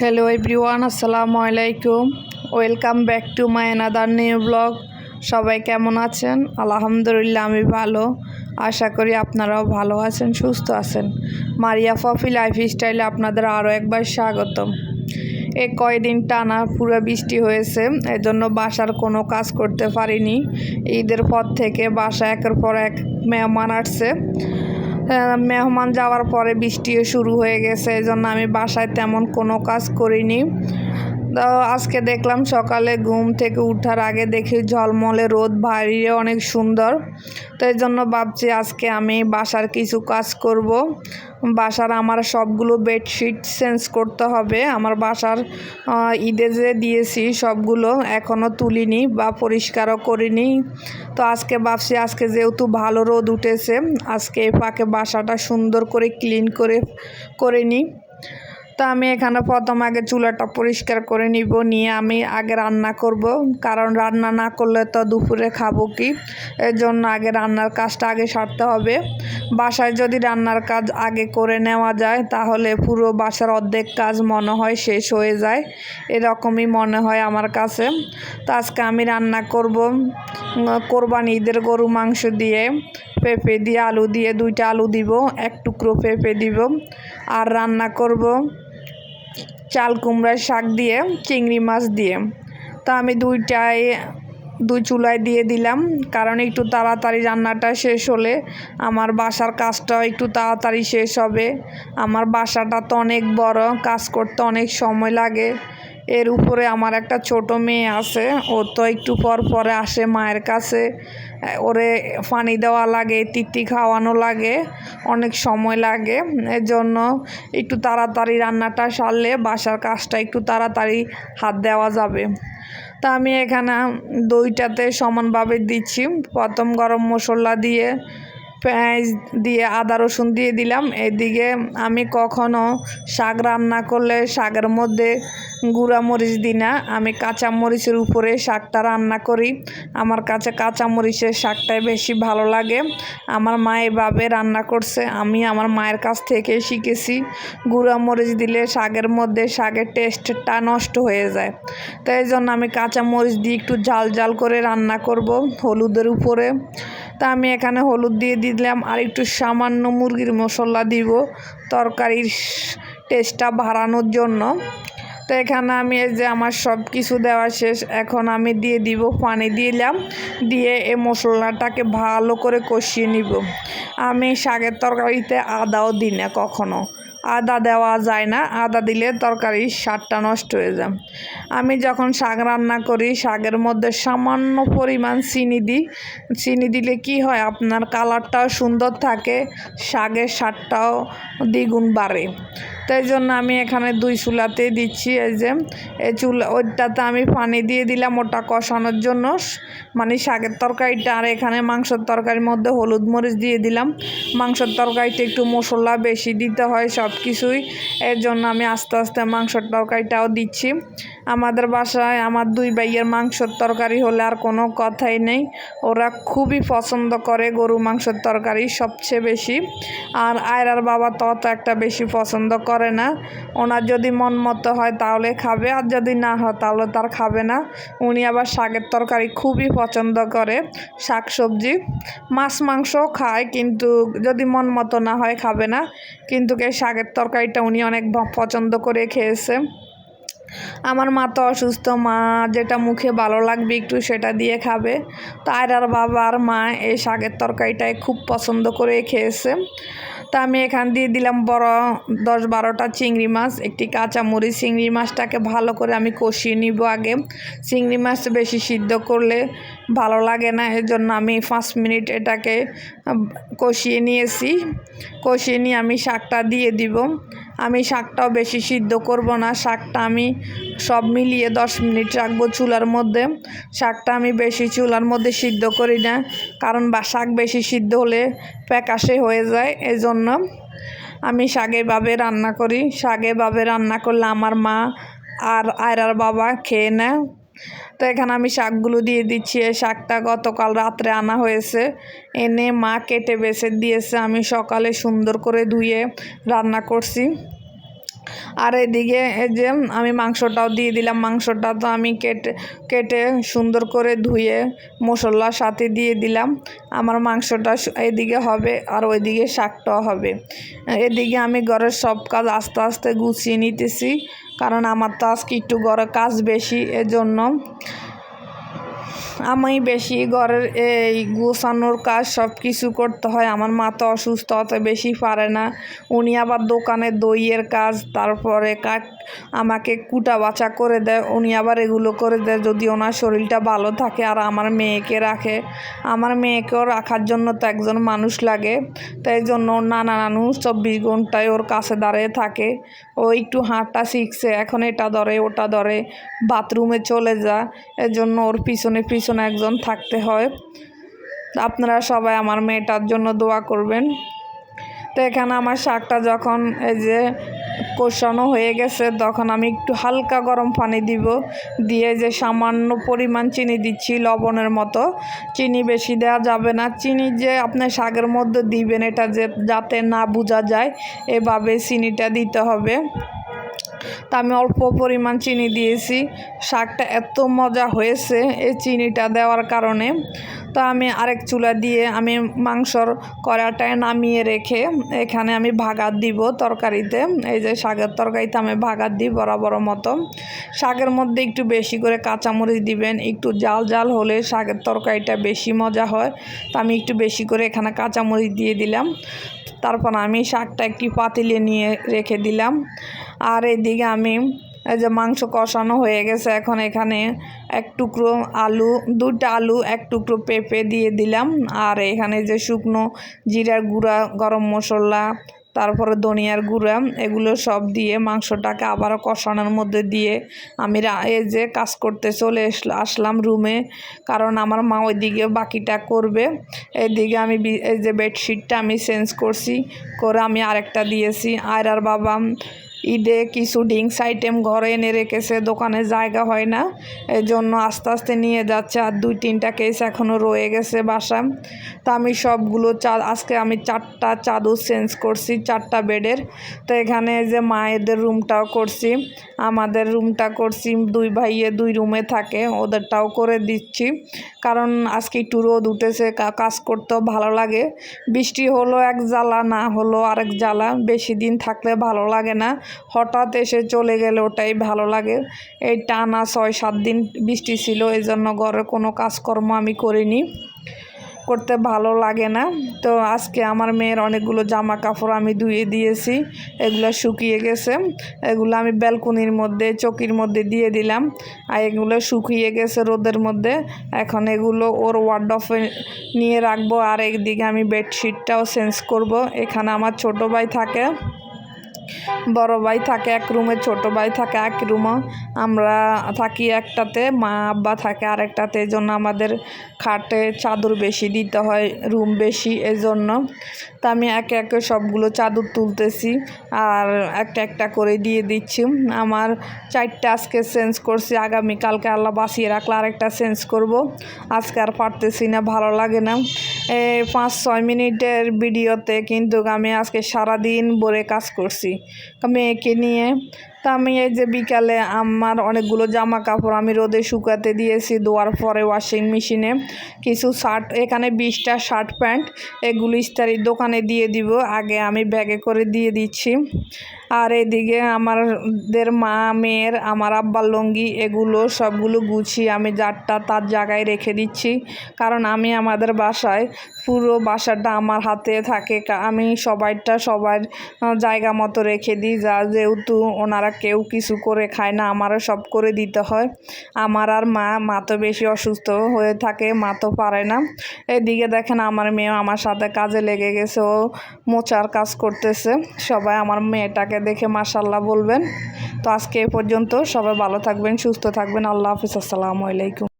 Hello everyone আসসালামু আলাইকুম welcome back to my another new blog সবাই কেমন আছেন? আলহামদুলিল্লাহ, আমি ভালো। আশা করি আপনারাও ভালো আছেন, সুস্থ আছেন। মারিয়া ফফি লাইফ স্টাইলে আপনাদের আরও একবার স্বাগতম। এ কয়দিন টানা পুরো বৃষ্টি হয়েছে, এজন্য বাসার কোনো কাজ করতে পারিনি। ঈদের পর থেকে বাসা একের পর এক মেহমান আসছে। মেহমান যাওয়ার পরে বৃষ্টিও শুরু হয়ে গেছে এই জন্য আমি বাসায় তেমন কোনো কাজ করিনি। আজকে দেখলাম সকালে ঘুম থেকে উঠার আগে দেখি ঝলমলে রোদ বাইরে অনেক সুন্দর। তো এই জন্য ভাবছি আজকে আমি বাসার কিছু কাজ করব। বাসার আমার সবগুলো বেডশিট চেঞ্জ করতে হবে। আমার বাসার ঈদে যে দিয়েছি সবগুলো এখনও তুলিনি বা পরিষ্কারও করিনি। তো আজকে ভাবছি আজকে যেহেতু ভালো রোদ উঠেছে, আজকে ফাঁকে বাসাটা সুন্দর করে ক্লিন করে করে নিই। তো আমি এখানে প্রথম আগে চুলাটা পরিষ্কার করে নিব, নিয়ে আমি আগে রান্না করব। কারণ রান্না না করলে তো দুপুরে খাব কি? এর জন্য আগে রান্নার কাজটা আগে সারতে হবে। বাসায় যদি রান্নার কাজ আগে করে নেওয়া যায়, তাহলে পুরো বাসার অর্ধেক কাজ মনে হয় শেষ হয়ে যায়। এরকমই মনে হয় আমার কাছে। তো আজকে আমি রান্না করব কোরবানি ঈদের গরু মাংস দিয়ে। পেঁপে দিয়ে আলু দিয়ে দুইটা আলু দিব, এক টুকরো পেঁপে দিব। আর রান্না করব চাল কুমড়ার শাক দিয়ে, চিংড়ি মাছ দিয়ে। তা আমি দুইটায় দুই চুলায় দিয়ে দিলাম। কারণ একটু তাড়াতাড়ি রান্নাটা শেষ হলে আমার বাসার কাজটাও একটু তাড়াতাড়ি শেষ হবে। আমার বাসাটা তো অনেক বড়, কাজ করতে অনেক সময় লাগে। এর উপরে আমার একটা ছোট মেয়ে আছে, ও তো একটু পর পরে আসে মায়ের কাছে। ওরে পানি দেওয়া লাগে, তিতি খাওয়ানো লাগে, অনেক সময় লাগে। এর জন্য একটু তাড়াতাড়ি রান্নাটা সারলে বাসার কাজটা একটু তাড়াতাড়ি হাত দেওয়া যাবে। তা আমি এখানে দইটাতে সমানভাবে দিচ্ছি, প্রথম গরম মশলা দিয়ে। পেঁয়াজ দিয়ে আদা রসুন দিয়ে দিলাম। এদিকে আমি কখনো শাক রান্না করলে শাকের মধ্যে গুঁড়া মরিচ দিই না। আমি কাঁচা মরিচের উপরে শাকটা রান্না করি। আমার কাছে কাঁচা মরিচের শাকটাই বেশি ভালো লাগে। আমার মা এভাবে রান্না করছে। আমি আমার মায়ের কাছ থেকে শিখেছি গুঁড়া মরিচ দিলে শাকের মধ্যে শাকের টেস্টটা নষ্ট হয়ে যায়। তাই জন্য আমি কাঁচা মরিচ দিয়ে একটু ঝাল ঝাল করে রান্না করব হলুদের উপরে। তা আমি এখানে হলুদ দিয়ে দিলাম আর একটু সামান্য মুরগির মশলা দিব তরকারির টেস্টটা বাড়ানোর জন্য। তো এখানে আমি এই যে আমার সব কিছু দেওয়া শেষ, এখন আমি দিয়ে দিব, পানি দিলাম, দিয়ে এই মশলাটাকে ভালো করে কষিয়ে নিব। আমি শাকের তরকারিতে আদাও দিই না কখনো। আদা দেওয়া যায় না। আদা দিলে তরকারির স্বাদটা নষ্ট হয়ে যায়। আমি যখন শাক রান্না করি, শাকের মধ্যে সামান্য পরিমাণ চিনি দিই। চিনি দিলে কি হয়? আপনার কালারটাও সুন্দর থাকে, শাকের স্বাদটাও দ্বিগুণ বাড়ে। তাই জন্য আমি এখানে দুই চুলাতে দিচ্ছি, এই যে। এই চুলা, ওইটাতে আমি পানি দিয়ে দিলাম ওটা কষানোর জন্য। মানে শাকের তরকারিটা আর এখানে মাংসের তরকারির মধ্যে হলুদ মরিচ দিয়ে দিলাম। মাংসের তরকারিতে একটু মশলা বেশি দিতে হয় সব কিছুই এর জন্য আমি আস্তে আস্তে মাংসের তরকারিটাও দিচ্ছি। আমাদের বাসায় আমার দুই ভাইয়ের মাংসের তরকারি হলে আর কোনো কথাই নেই। ওরা খুবই পছন্দ করে গরু মাংসের তরকারি সবচেয়ে বেশি। আর আয়রার বাবা তত একটা বেশি পছন্দ করে না। ওনার যদি মন মতো হয় তাহলে খাবে, আর যদি না হয় তাহলে তার খাবে না। উনি আবার শাকের তরকারি খুবই পছন্দ করে শাক সবজি মাছ মাংস খায় কিন্তু যদি মন মতো না হয় খাবে না। কিন্তু এই শাকের তরকারিটা উনি অনেক পছন্দ করে খেয়েছে। আমার মা তো অসুস্থ, মা যেটা মুখে ভালো লাগবে একটু সেটা দিয়ে খাবে। তার আর বাবা আর মা এই শাকের তরকারিটাই খুব পছন্দ করে খেয়েছে। তা আমি এখান দিয়ে দিলাম বড় দশ বারোটা চিংড়ি মাছ, একটি কাঁচা মরিচ চিংড়ি মাছটাকে ভালো করে আমি কষিয়ে নিব আগে। চিংড়ি মাছ বেশি সিদ্ধ করলে ভালো লাগে না এর জন্য আমি পাঁচ মিনিট এটাকে কষিয়ে নিয়েছি। কষিয়ে নিয়ে আমি শাকটা দিয়ে দিব। আমি শাকটাও বেশি সিদ্ধ করব না, শাকটা আমি সব মিলিয়ে দশ মিনিট রাখব চুলার মধ্যে। শাকটা আমি বেশি চুলার মধ্যে সিদ্ধ করি না, কারণ বা শাক বেশি সিদ্ধ হলে প্যাকাশে হয়ে যায় এই জন্য আমি শাকেভাবে রান্না করি। শাকেভাবে রান্না করলে আমার মা আর আয়রার বাবা খেয়ে নেয়। তো এখানে আমি শাকগুলো দিয়ে দিচ্ছি। শাকটা গতকাল রাত্রে আনা হয়েছে। এনে মা কেটে বেছে দিয়েছে। আমি সকালে সুন্দর করে ধুয়ে রান্না করছি। আর এদিকে যে আমি মাংসটাও দিয়ে দিলাম। মাংসটা তো আমি কেটে কেটে সুন্দর করে ধুয়ে মশলার সাথে দিয়ে দিলাম। আমার মাংসটা এদিকে হবে আর ওইদিকে শাকটাও হবে। এদিকে আমি ঘরের সব কাজ আস্তে আস্তে গুছিয়ে নিতেছি। কারণ আমার তো আজকে একটু ঘরে কাজ বেশি, এজন্য আমি বেশি ঘরের এই গোছানোর কাজ সব কিছু করতে হয়। আমার মা তো অসুস্থ, অত বেশি পারে না। উনি আবার দোকানে দইয়ের কাজ, তারপরে কাক আমাকে কুটা বাছা করে দেয়। উনি আবার এগুলো করে দেয় যদি ওনার শরীরটা ভালো থাকে আর আমার মেয়েকে রাখে। আমার মেয়েকেও রাখার জন্য তো একজন মানুষ লাগে। তাই জন্য নানা নানু চব্বিশ ঘন্টায় ওর কাছে দাঁড়িয়ে থাকে। ও একটু হাঁটা শিখছে, এখন এটা ধরে, ওটা ধরে, বাথরুমে চলে যা। জন্য ওর পিছনে পিছনে একজন থাকতে হয়। আপনারা সবাই আমার মেয়েটার জন্য দোয়া করবেন। তো এখানে আমার শাকটা যখন এই যে কষানো হয়ে গেছে, তখন আমি একটু হালকা গরম পানি দিব। দিয়ে যে সামান্য পরিমাণ চিনি দিচ্ছি, লবণের মতো। চিনি বেশি দেওয়া যাবে না। চিনি যে আপনি শাকের মধ্যে দিবেন, এটা যে যাতে না বোঝা যায়, এভাবে চিনিটা দিতে হবে। তা আমি অল্প পরিমাণ চিনি দিয়েছি। শাকটা এত মজা হয়েছে এই চিনিটা দেওয়ার কারণে। তো আমি আরেক চুলা দিয়ে আমি মাংসর কড়াটায় নামিয়ে রেখে এখানে আমি ভাগাত দিব তরকারিতে। এই যে শাকের তরকারিতে আমি ভাগাত দিই বরাবর মতো। শাকের মধ্যে একটু বেশি করে কাঁচামরিচ দিবেন, একটু জাল জাল হলে শাকের তরকারিটা বেশি মজা হয়। তো আমি একটু বেশি করে এখানে কাঁচামরিচ দিয়ে দিলাম। তারপর আমি শাকটা একটি পাতিলে নিয়ে রেখে দিলাম। আর এদিকে আমি এই যে মাংস কষানো হয়ে গেছে, এখন এখানে এক টুকরো আলু দুটা আলু, এক টুকরো পেঁপে দিয়ে দিলাম। আর এখানে যে শুকনো জিরার গুঁড়া, গরম মশলা, তারপরে ধনিয়ার গুঁড়া, এগুলো সব দিয়ে মাংসটাকে আবারও কষানোর মধ্যে দিয়ে আমি এই যে কাজ করতে চলে আসলাম রুমে। কারণ আমার মা ওইদিকে বাকিটা করবে। এদিকে আমি এই যে বেডশিটটা আমি চেঞ্জ করছি, করে আমি আরেকটা দিয়েছি। আয়রার বাবা ঈদে কিছু ড্রিঙ্কস আইটেম ঘরে এনে রেখেছে, দোকানে জায়গা হয় না। এই জন্য আস্তে আস্তে নিয়ে যাচ্ছে আর দুই তিনটা কেস এখনও রয়ে গেছে বাসা তা আমি সবগুলো চা, আজকে আমি চারটা চাদর চেঞ্জ করছি, চারটা বেডের। তো এখানে যে মায়েদের রুমটাও করছি, আমাদের রুমটা করছি, দুই ভাইয়ে দুই রুমে থাকে, ওদেরটাও করে দিচ্ছি। কারণ আজকে একটু রোদ উঠেছে কাজ করতেও ভালো লাগে। বৃষ্টি হলো এক জ্বালা, না হলো আরেক জ্বালা, বেশি দিন থাকলে ভালো লাগে না। হঠাৎ এসে চলে গেলে ওটাই ভালো লাগে। এই টানা ছয়, সাত দিন বৃষ্টি ছিল এই জন্য ঘরে কোনো কাজকর্ম আমি করিনি। করতে ভালো লাগে না। তো আজকে আমার মেয়ের অনেকগুলো জামা কাপড় আমি ধুয়ে দিয়েছি, এগুলো শুকিয়ে গেছে। এগুলো আমি ব্যালকনির মধ্যে, চকির মধ্যে দিয়ে দিলাম। আর এগুলো শুকিয়ে গেছে রোদের মধ্যে। এখন এগুলো ওর ওয়ার্ডফে নিয়ে রাখব। আর একদিকে আমি বেডশিটটাও চেঞ্জ করব। এখানে আমার ছোট ভাই থাকে। বড় ভাই থাকে এক রুমে, ছোট ভাই থাকে এক রুমে। আমরা থাকি একটাতে, মা আব্বা থাকে আরেকটাতে, এই জন্য আমাদের খাটে চাদর বেশি দিতে হয়, রুম বেশি এজন্য তা আমি একে একে সবগুলো চাদর তুলতেছি আর একটা একটা করে দিয়ে দিচ্ছি। আমার চারটা আজকে চেঞ্জ করছি, আগামী কালকে আল্লাহ বাঁচিয়ে রাখলে আরেকটা চেঞ্জ করব। আজকে আর পারতেছি না, ভালো লাগে না। এই পাঁচ, ছয় মিনিটের ভিডিওতে কিন্তু আমি আজকে সারাদিন ভরে কাজ করছি। মেয়েকে নিয়ে তা আমি এই যে বিকালে আমার অনেকগুলো জামা কাপড় আমি রোদে শুকাতে দিয়েছি, ধোয়ার পরে ওয়াশিং মেশিনে কিছু শার্ট এখানে বিশটা শার্ট প্যান্ট এগুলো ইস্তারির দোকানে দিয়ে দিব, আগে আমি ব্যাগে করে দিয়ে দিচ্ছি। আর এদিকে আমাদের মা, মেয়ের, আমার আব্বার লঙ্গি, এগুলো সবগুলো গুছিয়ে আমি যারটা তার জায়গায় রেখে দিচ্ছি। কারণ আমি আমাদের বাসায় পুরো বাসাটা আমার হাতে থাকে আমি সবাইটা সবার জায়গা মতো রেখে দিই, যা যেহেতু ওনারা কেউ কিছু করে খায় না, আমারও সব করে দিতে হয়। আমার আর মা মা তো বেশি অসুস্থ হয়ে থাকে, মা তো পারে না। এদিকে দেখেন আমার মেয়ে আমার সাথে কাজে লেগে গেছে, ও মোচার কাজ করতেছে। সবাই আমার মেয়েটাকে দেখে মাসাল্লাহ বলবেন। তো আজকে এ পর্যন্ত সবাই ভালো থাকবেন, সুস্থ থাকবেন। আল্লাহ হাফিজ, আসসালামু আলাইকুম।